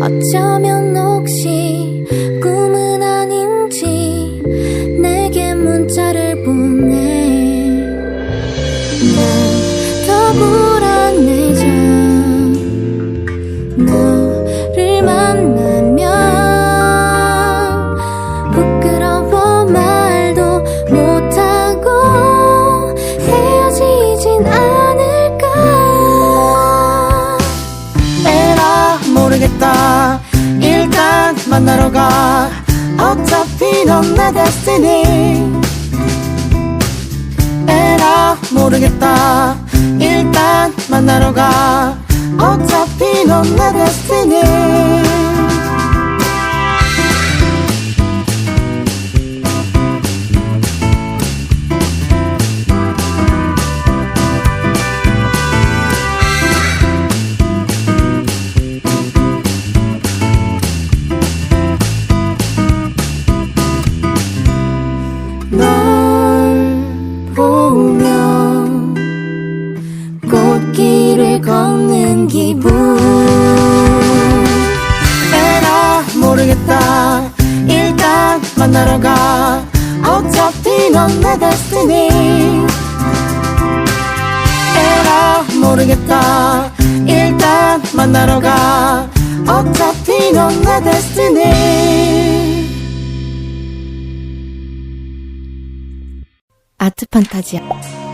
어쩌면 혹시 꿈 모르겠다. 일단 만나러 가. 어차피 넌 내 데스티니 에라 모르겠다. 일단 만나러 가. 어차피 넌 내 데스티니 길을 걷는 기분. 에라 모르겠다. 일단 만나러 가. 어차피 넌 내 데스티니 에라 모르겠다. 일단 만나러 가. 어차피 넌 내 데스티니 아트 판타지야.